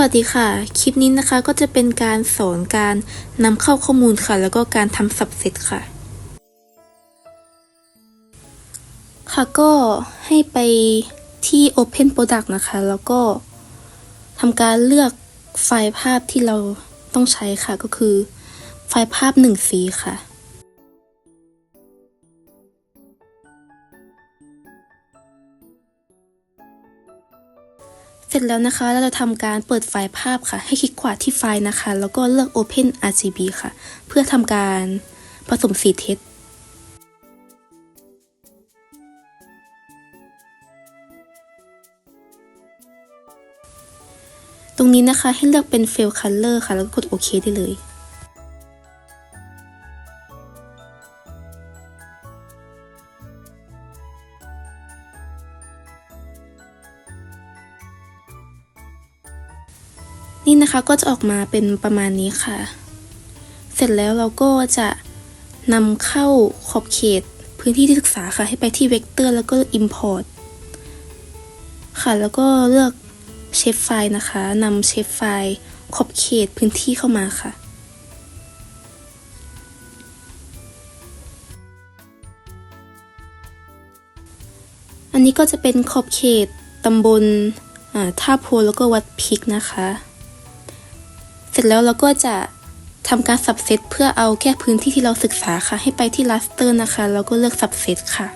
วัสดีค่ะ คลิปนี้นะคะก็จะเป็นการสอนการนำเข้าข้อมูลค่ะ แล้วก็การทำสับเซตค่ะ ค่ะก็ให้ไปที่ Open Product นะคะ แล้วก็ทำการเลือกไฟล์ภาพที่เราต้องใช้ค่ะ ก็คือไฟล์ภาพหนึ่งสีค่ะ สร็จแล้วนะคะเราจะทำการเปิดไฟล์ภาพค่ะ ให้คลิกขวาที่ไฟล์นะคะ แล้วก็เลือก Open RGB ค่ะ เพื่อทำการผสมสีเท็จตรงนี้นะคะให้เลือกเป็น Fill Color ค่ะ แล้วก็กดโอเคได้เลย นี่นะคะก็จะออกมาเป็นประมาณนี้ค่ะ เสร็จแล้วเราก็จะนำเข้าขอบเขตพื้นที่ที่ศึกษาค่ะ ให้ไปที่เวกเตอร์แล้วก็ Import ค่ะ แล้วก็เลือกเชฟไฟล์นะคะนำเชฟไฟล์ขอบเขตพื้นที่เข้ามาค่ะ อันนี้ก็จะเป็นขอบเขตตำบลอ่าท่าโพแล้วก็วัดพิกนะคะ เสร็จแล้วเราก็จะทำการสับเซตเพื่อเอาแค่พื้นที่ที่เราศึกษาค่ะ ให้ไปที่ raster นะคะ แล้วก็เลือกสับเซตค่ะ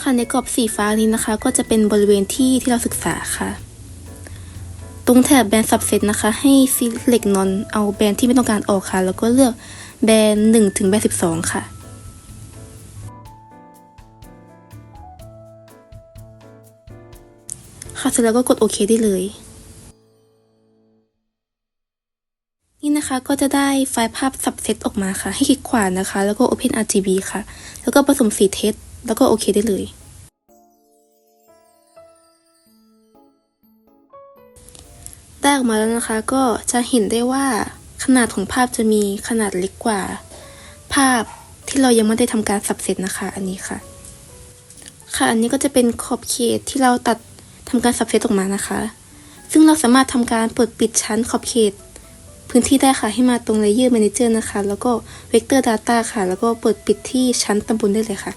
ค่ะในกรอบสีฟ้านี้นะคะ ก็จะเป็นบริเวณที่ที่เราศึกษาค่ะ ตรงแถบแบนสับเซตนะคะ ให้ select none เอาแบนที่ไม่ต้องการออกค่ะ แล้วก็เลือกแบน1ถึงแบน12 ค่ะ ค่ะเสร็จแล้วก็กดโอเคได้เลย นี่นะคะก็จะได้ไฟล์ภาพสับเซตออกมาค่ะ ให้คลิกขวานะคะ แล้วก็ Open RGB ค่ะ แล้วก็ผสมสีเทสแล้วก็โอเคได้เลยได้ออกมาแล้วนะคะก็จะเห็นได้ว่าขนาดของภาพจะมีขนาดเล็กกว่า ภาพที่เรายังไม่ได้ทำการสับเซตนะคะ อันนี้ค่ะ ค่ะอันนี้ก็จะเป็นขอบเขตที่เราตัด ทำการสับเซตออกมานะคะ ซึ่งเราสามารถทำการเปิดปิดชั้นขอบเขต พื้นที่ได้ค่ะให้มาตรง Layer Manager นะคะ แล้วก็ Vector Data ค่ะ แล้วก็เปิดปิดที่ชั้นตำบลได้เลยค่ะ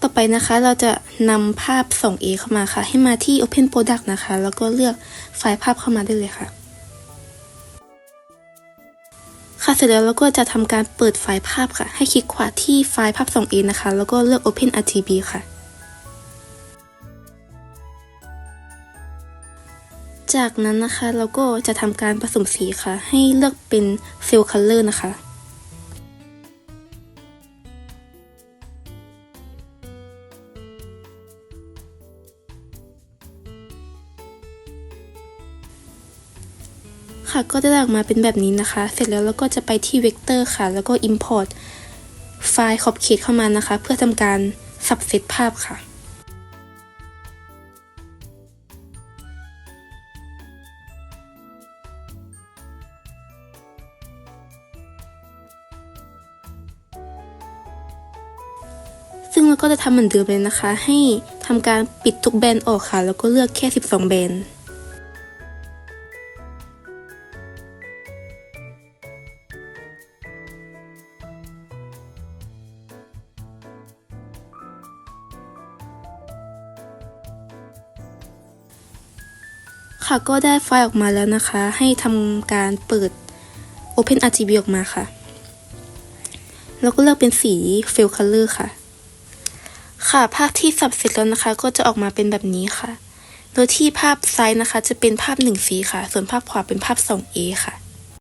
ต่อไปนะคะเราจะนำภาพ 2A เข้ามาค่ะ ให้มาที่ Open Product นะคะ แล้วก็เลือกไฟล์ภาพเข้ามาได้เลยค่ะค่ะเสร็จแล้วเราก็จะทำการเปิดไฟล์ภาพค่ะ ให้คลิกขวาที่ไฟล์ภาพ 2A นะคะ แล้วก็เลือก Open RGB ค่ะ จากนั้นนะคะเราก็จะทำการผสมสีค่ะ ให้เลือกเป็น Fill Color นะคะ ค่ะก็จะได้ออกมาเป็นแบบนี้นะคะ เสร็จแล้วเราก็จะไปที่เวกเตอร์ค่ะ แล้วก็ Import ไฟล์ขอบเขตเข้ามานะคะ เพื่อทำการสับเซตภาพค่ะ เราก็จะทำเหมือนเดิมเลยนะคะ ให้ทำการปิดทุกแบนออกค่ะ แล้วก็เลือกแค่ 12 แบนค่ะก็ได้ไฟล์ออกมาแล้วนะคะ ให้ทำการเปิด Open RGB ออกมาค่ะ แล้วก็เลือกเป็นสี Fill Color ค่ะ ค่ะ ภาพที่สับเสร็จแล้วนะคะ ก็จะออกมาเป็นแบบนี้ค่ะ โดยที่ภาพซ้ายนะคะ จะเป็นภาพ1สีค่ะ ส่วนภาพขวาเป็นภาพ 2A ค่ะ